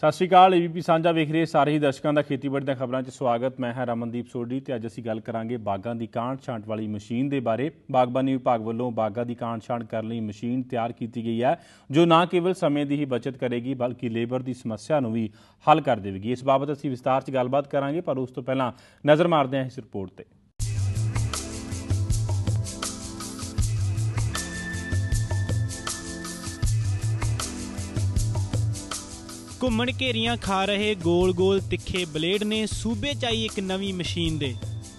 ਸਤਿ ਸ਼੍ਰੀ ਅਕਾਲ ਏਬੀਪੀ ਸਾਂਝਾ ਵੇਖ ਰਹੇ ਸਾਰੇ ਹੀ ਦਰਸ਼ਕਾਂ ਦਾ ਖੇਤੀਬਾੜੀ ਦੀਆਂ ਖਬਰਾਂ 'ਚ ਸਵਾਗਤ। ਮੈਂ ਹਾਂ ਰਮਨਦੀਪ ਸੋਢੀ ਤੇ ਅੱਜ ਅਸੀਂ ਗੱਲ ਕਰਾਂਗੇ ਬਾਗਾਂ ਦੀ ਕਾਂਟ ਛਾਂਟ ਵਾਲੀ ਮਸ਼ੀਨ ਦੇ ਬਾਰੇ। ਬਾਗਬਾਨੀ ਵਿਭਾਗ ਵੱਲੋਂ ਬਾਗਾਂ ਦੀ ਕਾਂਟ ਛਾਂਟ ਕਰਨ ਲਈ ਮਸ਼ੀਨ ਤਿਆਰ ਕੀਤੀ ਗਈ ਹੈ, ਜੋ ਨਾ ਕੇਵਲ ਸਮੇਂ ਦੀ ਹੀ ਬਚਤ ਕਰੇਗੀ, ਬਲਕਿ ਲੇਬਰ ਦੀ ਸਮੱਸਿਆ ਨੂੰ ਵੀ ਹੱਲ ਕਰ ਦੇਵੇਗੀ। ਇਸ ਬਾਬਤ ਅਸੀਂ ਵਿਸਤਾਰ 'ਚ ਗੱਲਬਾਤ ਕਰਾਂਗੇ, ਪਰ ਉਸ ਤੋਂ ਪਹਿਲਾਂ ਨਜ਼ਰ ਮਾਰਦੇ ਹਾਂ ਇਸ ਰਿਪੋਰਟ ਤੇ। ਘੁੰਮਣ ਘੇਰੀਆਂ ਖਾ ਰਹੇ ਗੋਲ-ਗੋਲ ਤਿੱਖੇ ਬਲੇਡ ਨੇ ਸੂਬੇ 'ਚ ਆਈ ਇੱਕ ਨਵੀਂ ਮਸ਼ੀਨ ਦੇ।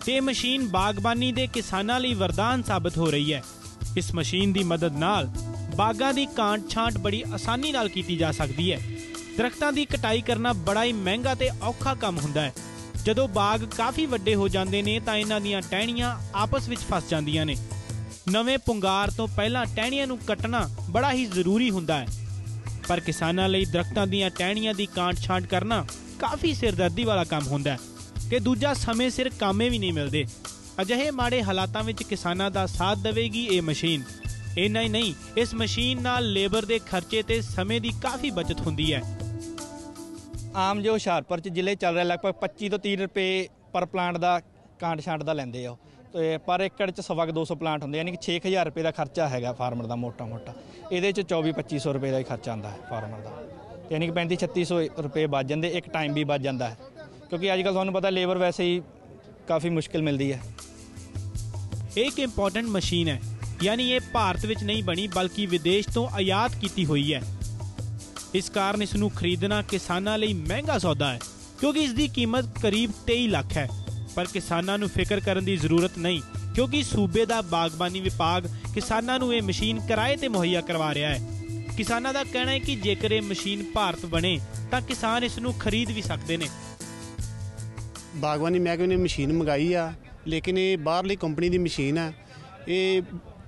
ਤੇ ਇਹ ਮਸ਼ੀਨ ਬਾਗਬਾਨੀ ਦੇ ਕਿਸਾਨਾਂ ਲਈ ਵਰਦਾਨ ਸਾਬਤ ਹੋ ਰਹੀ ਹੈ। ਇਸ ਮਸ਼ੀਨ ਦੀ ਮਦਦ ਨਾਲ ਬਾਗਾਂ ਦੀ ਕਾਂਟ ਛਾਂਟ ਬੜੀ ਆਸਾਨੀ ਨਾਲ ਕੀਤੀ ਜਾ ਸਕਦੀ ਹੈ। ਦਰਖਤਾਂ ਦੀ ਕਟਾਈ ਕਰਨਾ ਬੜਾ ਹੀ ਮਹਿੰਗਾ ਤੇ ਔਖਾ ਕੰਮ ਹੁੰਦਾ ਹੈ। ਜਦੋਂ ਬਾਗ ਕਾਫੀ ਵੱਡੇ ਹੋ ਜਾਂਦੇ ਨੇ ਤਾਂ ਇਹਨਾਂ ਦੀਆਂ ਟਹਿਣੀਆਂ ਆਪਸ ਵਿੱਚ ਫਸ ਜਾਂਦੀਆਂ ਨੇ। ਨਵੇਂ ਪੁੰਗਾਰ ਤੋਂ ਪਹਿਲਾਂ ਟਹਿਣੀਆਂ ਨੂੰ ਕੱਟਣਾ ਬੜਾ ਹੀ ਜ਼ਰੂਰੀ ਹੁੰਦਾ ਹੈ। ਪਰ ਕਿਸਾਨਾਂ ਲਈ ਦਰਖਤਾਂ ਦੀਆਂ ਟਹਿਣੀਆਂ ਦੀ ਕਾਂਟ ਛਾਂਟ ਕਰਨਾ ਕਾਫੀ ਸਿਰਦਰਦੀ ਵਾਲਾ ਕੰਮ ਹੁੰਦਾ ਹੈ ਤੇ ਦੂਜਾ ਸਮੇਂ ਸਿਰ ਕਾਮੇ ਵੀ ਨਹੀਂ ਮਿਲਦੇ। ਅਜਿਹੇ ਮਾੜੇ ਹਾਲਾਤਾਂ ਵਿੱਚ ਕਿਸਾਨਾਂ ਦਾ ਸਾਥ ਦੇਵੇਗੀ ਇਹ ਮਸ਼ੀਨ। ਇੰਨਾ ਹੀ ਨਹੀਂ, ਇਸ ਮਸ਼ੀਨ ਨਾਲ ਲੇਬਰ ਦੇ ਖਰਚੇ ਤੇ ਸਮੇਂ ਦੀ ਕਾਫੀ ਬਚਤ ਹੁੰਦੀ ਹੈ। ਆਮ ਜੋ ਹੁਸ਼ਿਆਰਪੁਰ ਚ ਜ਼ਿਲ੍ਹੇ ਚੱਲ ਰਿਹਾ, ਲਗਭਗ 25 ਤੋਂ 30 ਰੁਪਏ ਪਰ ਪਲਾਂਟ ਦਾ ਕਾਂਟ ਛਾਂਟ ਦਾ ਲੈਂਦੇ ਆ ਤੇ ਪਰ ਏਕੜ ਚ ਸਵਾ ਕੁ 200 ਪਲਾਂਟ ਹੁੰਦੇ ਯਾਨੀ ਕਿ 6000 ਰੁਪਏ ਦਾ ਖਰਚਾ ਹੈਗਾ ਫਾਰਮਰ ਦਾ ਮੋਟਾ ਮੋਟਾ। ਇਹਦੇ ਚ 24 2500 ਰੁਪਏ ਦਾ ਹੀ ਖਰਚਾ ਆਉਂਦਾ ਹੈ ਫਾਰਮਰ ਦਾ। ਯਾਨੀ ਕਿ 35 3600 ਰੁਪਏ ਬਚ ਜਾਂਦੇ, ਇੱਕ ਟਾਈਮ ਵੀ ਬਚ ਜਾਂਦਾ ਹੈ। ਕਿਉਂਕਿ ਅੱਜ ਕੱਲ ਤੁਹਾਨੂੰ ਪਤਾ ਲੇਬਰ ਵੈਸੇ ਹੀ ਕਾਫੀ ਮੁਸ਼ਕਿਲ ਮਿਲਦੀ ਹੈ। ਇਹ ਇੱਕ ਇੰਪੋਰਟੈਂਟ ਮਸ਼ੀਨ ਹੈ, ਯਾਨੀ ਇਹ ਭਾਰਤ ਵਿੱਚ ਨਹੀਂ ਬਣੀ, ਬਲਕਿ ਵਿਦੇਸ਼ ਤੋਂ ਆਯਾਤ ਕੀਤੀ ਹੋਈ ਹੈ। ਇਸ ਕਾਰਨ ਇਸ ਨੂੰ ਖਰੀਦਣਾ ਕਿਸਾਨਾਂ ਲਈ ਮਹਿੰਗਾ ਸੌਦਾ ਹੈ, ਕਿਉਂਕਿ ਇਸ ਦੀ ਕੀਮਤ ਕਰੀਬ 23 ਲੱਖ ਹੈ। ਪਰ ਕਿਸਾਨਾਂ ਨੂੰ ਫਿਕਰ ਕਰਨ ਦੀ ਜ਼ਰੂਰਤ ਨਹੀਂ, ਕਿਉਂਕਿ ਸੂਬੇ ਦਾ ਬਾਗਬਾਨੀ ਵਿਭਾਗ ਕਿਸਾਨਾਂ ਨੂੰ ਇਹ ਮਸ਼ੀਨ ਕਿਰਾਏ ਤੇ ਮੁਹੱਈਆ ਕਰਵਾ ਰਿਹਾ ਹੈ। ਕਿਸਾਨਾਂ ਦਾ ਕਹਿਣਾ ਹੈ ਕਿ ਜੇਕਰ ਇਹ ਮਸ਼ੀਨ ਭਾਰਤ ਬਣੇ, ਤਾਂ ਕਿਸਾਨ ਇਸ ਨੂੰ ਖਰੀਦ ਵੀ ਸਕਦੇ ਨੇ। ਬਾਗਬਾਨੀ ਮਹਿਕਮੇ ਨੇ ਮਸ਼ੀਨ ਮੰਗਾਈ ਆ, ਲੇਕਿਨ ਇਹ ਬਾਹਰਲੀ ਕੰਪਨੀ ਦੀ ਮਸ਼ੀਨ ਹੈ ਇਹ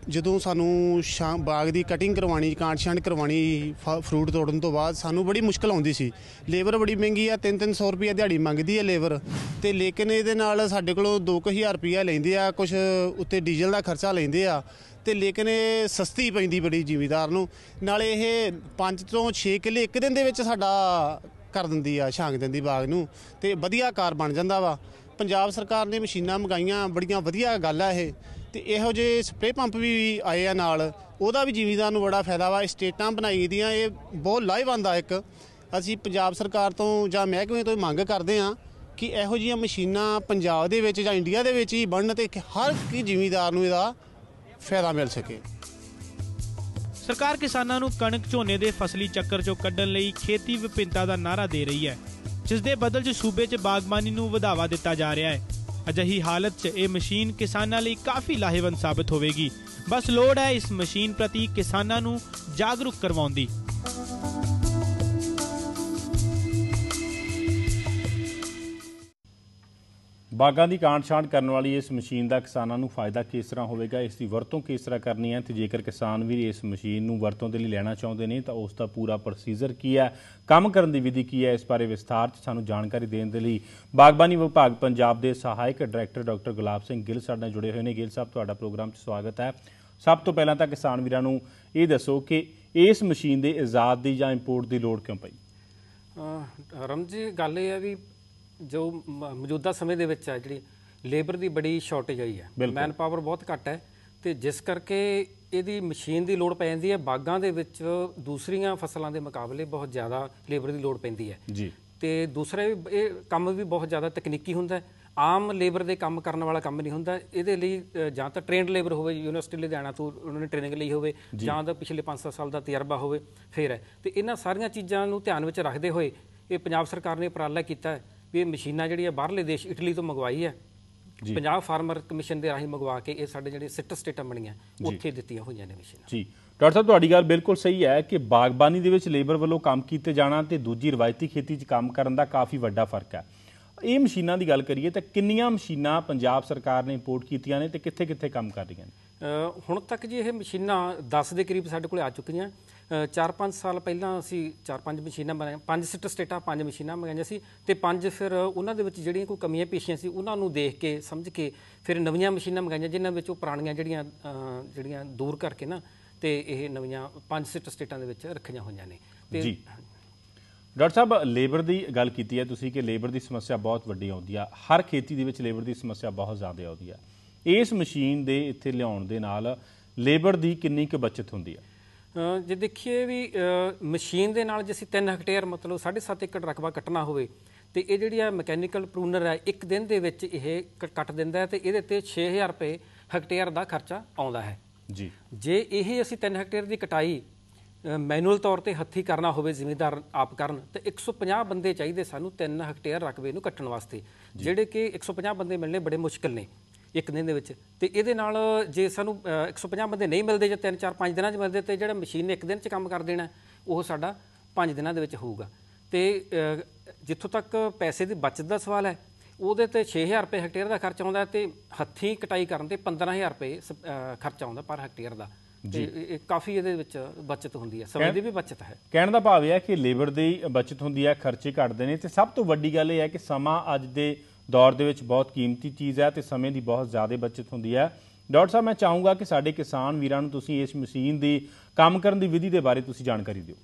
ਜਦੋਂ ਸਾਨੂੰ ਸ਼ਾਂ ਬਾਗ ਦੀ ਕਟਿੰਗ ਕਰਵਾਣੀ ਕਾਂਟ ਛਾਂਟ ਕਰਵਾਣੀ ਫ- ਫਰੂਟ ਤੋੜਨ ਤੋਂ ਬਾਅਦ ਸਾਨੂੰ ਬੜੀ ਮੁਸ਼ਕਲ ਆਉਂਦੀ ਸੀ। ਲੇਬਰ ਬੜੀ ਮਹਿੰਗੀ ਆ 3-300 ਰੁਪਏ ਦਿਹਾੜੀ ਮੰਗਦੀ ਹੈ ਲੇਬਰ। ਤੇ ਲੇਕਿਨ ਇਹਦੇ ਨਾਲ ਸਾਡੇ ਕੋਲੋਂ 2000 ਰੁਪਇਆ ਲੈਂਦੇ ਆ ਕੁਝ ਉੱਤੇ ਡੀਜ਼ਲ ਦਾ ਖਰਚਾ ਲੈਂਦੇ ਆ। ਤੇ ਲੇਕਿਨ ਇਹ ਸਸਤੀ ਪੈਂਦੀ ਬੜੀ ਜ਼ਿਮੀਦਾਰ ਨੂੰ। ਨਾਲੇ ਇਹ 5 ਤੋਂ 6 ਕਿੱਲੇ ਇੱਕ ਦਿਨ ਦੇ ਵਿੱਚ ਸਾਡਾ ਕਰ ਦਿੰਦੀ ਆ, ਛਾਂਗ ਦਿੰਦੀ ਬਾਗ ਨੂੰ। ਤੇ ਵਧੀਆ ਕਾਰ ਬਣ ਜਾਂਦਾ ਵਾ। ਪੰਜਾਬ ਸਰਕਾਰ ਨੇ ਮਸ਼ੀਨਾਂ ਮੰਗਾਈਆਂ, ਬੜੀਆਂ ਵਧੀਆ ਗੱਲ ਆ ਇਹ। ਤੇ ਇਹੋ ਜਿਹੇ ਸਪਰੇ ਪੰਪ ਵੀ ਆਏ ਆ ਨਾਲ। ਉਹਦਾ ਵੀ ਜ਼ਿਮੀਦਾਰ ਨੂੰ ਬੜਾ ਫਾਇਦਾ ਵਾ, ਸਟੇਟਾਂ ਬਣਾਈ ਦੀਆਂ, ਇਹ ਬਹੁਤ ਲਾਹੇਵੰਦ ਆ ਇੱਕ। ਅਸੀਂ ਪੰਜਾਬ ਸਰਕਾਰ ਤੋਂ ਜਾਂ ਮਹਿਕਮੇ ਤੋਂ ਮੰਗ ਕਰਦੇ ਆ ਕਿ ਇਹੋ ਜਿਹੀਆਂ ਮਸ਼ੀਨਾਂ ਪੰਜਾਬ ਦੇ ਵਿੱਚ ਜਾਂ ਇੰਡੀਆ ਦੇ ਵਿੱਚ ਹੀ ਬਣਨ ਤੇ ਹਰ ਇੱਕ ਜ਼ਿਮੀਦਾਰ ਨੂੰ ਇਹਦਾ ਫਾਇਦਾ ਮਿਲ ਸਕੇ। ਸਰਕਾਰ ਕਿਸਾਨਾਂ ਨੂੰ ਕਣਕ ਝੋਨੇ ਦੇ ਫਸਲੀ ਚੱਕਰ ਚੋਂ ਕੱਢਣ ਲਈ ਖੇਤੀ ਵਿਭਿੰਨਤਾ ਦਾ ਨਾਰਾ ਦੇ ਰਹੀ ਹੈ, ਜਿਸ ਦੇ ਬਦਲ 'ਚ ਸੂਬੇ 'ਚ ਬਾਗਬਾਨੀ ਨੂੰ ਵਧਾਵਾ ਦਿੱਤਾ ਜਾ ਰਿਹਾ ਹੈ। ਅਜਿਹੀ ਹਾਲਤ 'ਚ ਇਹ ਮਸ਼ੀਨ ਕਿਸਾਨਾਂ ਲਈ ਕਾਫੀ ਲਾਹੇਵੰਦ ਸਾਬਤ ਹੋਵੇਗੀ। ਬਸ ਲੋੜ ਹੈ ਇਸ ਮਸ਼ੀਨ ਪ੍ਰਤੀ ਕਿਸਾਨਾਂ ਨੂੰ ਜਾਗਰੂਕ ਕਰਵਾਉਣ ਦੀ। ਬਾਗਾਂ ਦੀ ਕਾਂਡ ਛਾਂਟ ਕਰਨ ਵਾਲੀ ਇਸ ਮਸ਼ੀਨ ਦਾ ਕਿਸਾਨਾਂ ਨੂੰ ਫਾਇਦਾ ਕਿਸ ਤਰ੍ਹਾਂ ਹੋਵੇਗਾ, ਇਸ ਦੀ ਵਰਤੋਂ ਕਿਸ ਤਰ੍ਹਾਂ ਕਰਨੀ ਹੈ ਤੇ ਜੇਕਰ ਕਿਸਾਨ ਵੀ ਇਸ ਮਸ਼ੀਨ ਨੂੰ ਵਰਤੋਂ ਦੇ ਲਈ ਲੈਣਾ ਚਾਹੁੰਦੇ ਨੇ ਤਾਂ ਉਸ ਦਾ ਪੂਰਾ ਪ੍ਰੋਸੀਜਰ ਕੀ ਹੈ, ਕੰਮ ਕਰਨ ਦੀ ਵਿਧੀ ਕੀ ਹੈ, ਇਸ ਬਾਰੇ ਵਿਸਥਾਰ 'ਚ ਸਾਨੂੰ ਜਾਣਕਾਰੀ ਦੇਣ ਦੇ ਲਈ ਬਾਗਬਾਨੀ ਵਿਭਾਗ ਪੰਜਾਬ ਦੇ ਸਹਾਇਕ ਡਾਇਰੈਕਟਰ ਡਾਕਟਰ ਗੁਲਾਬ ਸਿੰਘ ਗਿੱਲ ਸਾਡੇ ਨਾਲ ਜੁੜੇ ਹੋਏ ਨੇ। ਗਿੱਲ ਸਾਹਿਬ, ਤੁਹਾਡਾ ਪ੍ਰੋਗਰਾਮ 'ਚ ਸਵਾਗਤ ਹੈ। ਸਭ ਤੋਂ ਪਹਿਲਾਂ ਤਾਂ ਕਿਸਾਨ ਵੀਰਾਂ ਨੂੰ ਇਹ ਦੱਸੋ ਕਿ ਇਸ ਮਸ਼ੀਨ ਦੇ ਇਜਾਦ ਦੀ ਜਾਂ ਇੰਪੋਰਟ ਦੀ ਲੋੜ ਕਿਉਂ ਪਈ? ਅਹ ਰਮ ਜੀ, ਗੱਲ ਇਹ ਹੈ ਵੀ ਜੋ ਮੌਜੂਦਾ ਸਮੇਂ ਦੇ ਵਿੱਚ ਹੈ ਜਿਹੜੀ ਲੇਬਰ ਦੀ ਬੜੀ ਸ਼ਾਰਟੇਜ ਆਈ ਹੈ। ਮੈਨ ਪਾਵਰ ਬਹੁਤ ਘੱਟ ਹੈ ਤੇ ਜਿਸ ਕਰਕੇ ਇਹਦੀ ਮਸ਼ੀਨ ਦੀ ਲੋੜ ਪੈ ਜਾਂਦੀ ਹੈ। ਬਾਗਾਂ ਦੇ ਵਿੱਚ ਦੂਸਰੀਆਂ ਫਸਲਾਂ ਦੇ ਮੁਕਾਬਲੇ ਬਹੁਤ ਜ਼ਿਆਦਾ ਲੇਬਰ ਦੀ ਲੋੜ ਪੈਂਦੀ ਹੈ। ਜੀ। ਤੇ ਦੂਸਰਾ ਇਹ ਕੰਮ ਵੀ ਬਹੁਤ ਜ਼ਿਆਦਾ ਤਕਨੀਕੀ ਹੁੰਦਾ ਹੈ। ਆਮ ਲੇਬਰ ਦੇ ਕੰਮ ਕਰਨ ਵਾਲਾ ਕੰਮ ਨਹੀਂ ਹੁੰਦਾ। ਇਹਦੇ ਲਈ ਜਾਂ ਤਾਂ ਟ੍ਰੇਨਡ ਲੇਬਰ ਹੋਵੇ ਯੂਨੀਵਰਸਿਟੀ ਲੁਧਿਆਣਾ ਤੋਂ ਉਹਨਾਂ ਨੇ ਟ੍ਰੇਨਿੰਗ ਲਈ ਹੋਵੇ ਜਾਂ। ਤਾਂ ਪਿਛਲੇ 5-7 ਸਾਲ ਦਾ ਤਜਰਬਾ ਹੋਵੇ ਫਿਰ ਹੈ। ਤੇ ਇਹਨਾਂ ਸਾਰੀਆਂ ਚੀਜ਼ਾਂ ਨੂੰ ਧਿਆਨ ਵਿੱਚ ਰੱਖਦੇ ਹੋਏ ਇਹ ਪੰਜਾਬ ਸਰਕਾਰ ਨੇ ਉਪਰਾਲਾ ਕੀਤਾ ਹੈ। ਵੀ ਇਹ ਮਸ਼ੀਨਾਂ ਜਿਹੜੀਆਂ ਬਾਹਰਲੇ ਦੇਸ਼ ਇਟਲੀ ਤੋਂ ਮੰਗਵਾਈ ਹੈ ਪੰਜਾਬ ਫਾਰਮਰ ਕਮਿਸ਼ਨ ਦੇ ਰਾਹੀਂ ਮੰਗਵਾ ਕੇ ਇਹ ਸਾਡੇ ਜਿਹੜੇ ਸਿੱਟ ਸਟੇਟਾਂ ਬਣੀਆਂ ਉੱਥੇ ਦਿੱਤੀਆਂ ਹੋਈਆਂ ਨੇ ਮਸ਼ੀਨਾਂ। ਜੀ। ਡਾਕਟਰ ਸਾਹਿਬ ਤੁਹਾਡੀ ਗੱਲ ਬਿਲਕੁਲ ਸਹੀ ਹੈ ਕਿ ਬਾਗਬਾਨੀ ਦੇ ਵਿੱਚ ਲੇਬਰ ਵੱਲੋਂ ਕੰਮ ਕੀਤੇ ਜਾਣਾ ਤੇ ਦੂਜੀ ਰਵਾਇਤੀ ਖੇਤੀ 'ਚ ਕੰਮ ਕਰਨ ਦਾ ਕਾਫੀ ਵੱਡਾ ਫ਼ਰਕ ਹੈ। ਇਹ ਮਸ਼ੀਨਾਂ ਦੀ ਗੱਲ ਕਰੀਏ ਤਾਂ ਕਿੰਨੀਆਂ ਮਸ਼ੀਨਾਂ ਪੰਜਾਬ ਸਰਕਾਰ ਨੇ ਇੰਪੋਰਟ ਕੀਤੀਆਂ ਨੇ ਤੇ ਕਿੱਥੇ-ਕਿੱਥੇ ਕੰਮ ਕਰ ਰਹੀਆਂ ਨੇ? ਹੁਣ ਤੱਕ ਜੀ ਇਹ ਮਸ਼ੀਨਾਂ 10 ਦੇ ਕਰੀਬ ਸਾਡੇ ਕੋਲ ਆ ਚੁੱਕੀਆਂ 4-5 ਸਾਲ ਪਹਿਲਾਂ ਅਸੀਂ 4-5 ਮਸ਼ੀਨਾਂ ਬਣਾਈਆਂ, ਪੰਜ ਸਿੱਟ ਸਟੇਟਾਂ, ਪੰਜ ਮਸ਼ੀਨਾਂ ਮੰਗਾਈਆਂ ਸੀ ਤੇ ਪੰਜ ਫਿਰ ਉਹਨਾਂ ਦੇ ਵਿੱਚ ਜਿਹੜੀਆਂ ਕੋਈ ਕਮੀਆਂ ਪੇਸ਼ੀਆਂ ਸੀ ਉਹਨਾਂ ਨੂੰ ਦੇਖ ਕੇ, ਸਮਝ ਕੇ ਫਿਰ ਨਵੀਆਂ ਮਸ਼ੀਨਾਂ ਮੰਗਾਈਆਂ, ਜਿਨ੍ਹਾਂ ਵਿੱਚ ਉਹ ਪੁਰਾਣੀਆਂ ਜਿਹੜੀਆਂ ਜਿਹੜੀਆਂ ਦੂਰ ਕਰਕੇ ਨਾ ਤੇ ਇਹ ਨਵੀਆਂ ਪੰਜ ਸਿੱਟ ਸਟੇਟਾਂ ਦੇ ਵਿੱਚ ਰੱਖੀਆਂ ਹੋਈਆਂ ਨੇ। ਤੇ ਜੀ। ਡਾਕਟਰ ਸਾਹਿਬ, ਲੇਬਰ ਦੀ ਗੱਲ ਕੀਤੀ ਹੈ ਤੁਸੀਂ ਕਿ ਲੇਬਰ ਦੀ ਸਮੱਸਿਆ ਬਹੁਤ ਵੱਡੀ ਆਉਂਦੀ ਆ। ਹਰ ਖੇਤੀ ਦੇ ਵਿੱਚ ਲੇਬਰ ਦੀ ਸਮੱਸਿਆ ਬਹੁਤ ਜ਼ਿਆਦਾ ਆਉਂਦੀ ਆ। ਇਸ ਮਸ਼ੀਨ ਦੇ ਇੱਥੇ ਲਿਆਉਣ ਦੇ ਨਾਲ ਲੇਬਰ ਦੀ ਕਿੰਨੀ ਕੁ ਬਚਤ ਹੁੰਦੀ ਆ? ਜੇ ਦੇਖੀਏ ਵੀ ਮਸ਼ੀਨ ਦੇ ਨਾਲ ਜੇ ਅਸੀਂ 3 ਹੈਕਟੇਅਰ ਮਤਲਬ 7.5 ਏਕੜ ਰਕਬਾ ਕੱਟਣਾ ਹੋਵੇ ਤੇ ਇਹ ਜਿਹੜੀ ਆ ਮਕੈਨੀਕਲ ਪ੍ਰੂਨਰ ਹੈ ਇੱਕ ਦਿਨ ਦੇ ਵਿੱਚ ਇਹ ਕੱਟ ਦਿੰਦਾ ਹੈ ਤੇ ਇਹਦੇ ਤੇ 6000 ਰੁਪਏ ਹੈਕਟੇਅਰ ਦਾ ਖਰਚਾ ਆਉਂਦਾ ਹੈ। ਜੀ। ਜੇ ਇਹ ਅਸੀਂ 3 ਹੈਕਟੇਅਰ ਦੀ ਕਟਾਈ ਮੈਨੂਅਲ ਤੌਰ ਤੇ ਹੱਥੀ ਕਰਨਾ ਹੋਵੇ ਜ਼ਿਮੀਂਦਾਰ ਆਪ ਕਰਨ ਤੇ 150 ਬੰਦੇ ਚਾਹੀਦੇ ਸਾਨੂੰ 3 ਹੈਕਟੇਅਰ ਰਕਬੇ ਨੂੰ ਕੱਟਣ ਵਾਸਤੇ ਜਿਹੜੇ ਕਿ 150 ਬੰਦੇ ਮਿਲਣੇ ਬੜੇ ਮੁਸ਼ਕਲ ਨੇ। ਇੱਕ ਦਿਨ ਦੇ ਵਿੱਚ। ਤੇ ਇਹਦੇ ਨਾਲ ਜੇ ਸਾਨੂੰ ਅ, 150 ਬੰਦੇ ਨਹੀਂ ਮਿਲਦੇ ਜੇ 3 4 5 ਦਿਨਾਂ 'ਚ ਮਿਲਦੇ ਤੇ ਜਿਹੜਾ ਮਸ਼ੀਨ ਨੇ ਇੱਕ ਦਿਨ 'ਚ ਕੰਮ ਕਰ ਦੇਣਾ ਉਹ ਸਾਡਾ 5 ਦਿਨਾਂ ਦੇ ਵਿੱਚ ਹੋਊਗਾ। ਤੇ ਜਿੱਥੋਂ ਤੱਕ ਪੈਸੇ ਦੀ ਬਚਤ ਦਾ ਸਵਾਲ ਹੈ ਉਹਦੇ ਤੇ 6000 ਰੁਪਏ ਹੈਕਟੇਅਰ ਦਾ ਖਰਚ ਆਉਂਦਾ ਤੇ ਹੱਥੀਂ ਕਟਾਈ ਕਰਨ ਤੇ 15000 ਰੁਪਏ ਖਰਚ ਆਉਂਦਾ ਪਰ ਹੈਕਟੇਅਰ ਦਾ। ਇਹ ਕਾਫੀ ਇਹਦੇ ਵਿੱਚ ਬਚਤ ਹੁੰਦੀ ਹੈ ਸਮੇਂ ਦੀ ਵੀ ਬਚਤ ਹੈ। ਕਹਿਣ ਦਾ ਭਾਵ ਇਹ ਹੈ ਕਿ ਲੇਬਰ ਦੀ ਬਚਤ ਹੁੰਦੀ ਹੈ ਖਰਚੇ ਘਟਦੇ ਨੇ ਤੇ ਸਭ ਤੋਂ ਵੱਡੀ ਗੱਲ ਇਹ ਹੈ ਕਿ ਸਮਾਂ ਅੱਜ ਦੇ ਦੌਰ ਦੇ ਵਿੱਚ ਬਹੁਤ ਕੀਮਤੀ ਚੀਜ਼ ਹੈ ਤੇ ਸਮੇਂ ਦੀ ਬਹੁਤ ਜ਼ਿਆਦਾ ਬਚਤ ਹੁੰਦੀ ਹੈ। ਡਾਕਟਰ ਸਾਹਿਬ ਮੈਂ ਚਾਹੂੰਗਾ ਕਿ ਸਾਡੇ ਕਿਸਾਨ ਵੀਰਾਂ ਨੂੰ ਤੁਸੀਂ ਇਸ ਮਸ਼ੀਨ ਦੀ ਕੰਮ ਕਰਨ ਦੀ ਵਿਧੀ ਦੇ ਬਾਰੇ ਤੁਸੀਂ ਜਾਣਕਾਰੀ ਦਿਓ।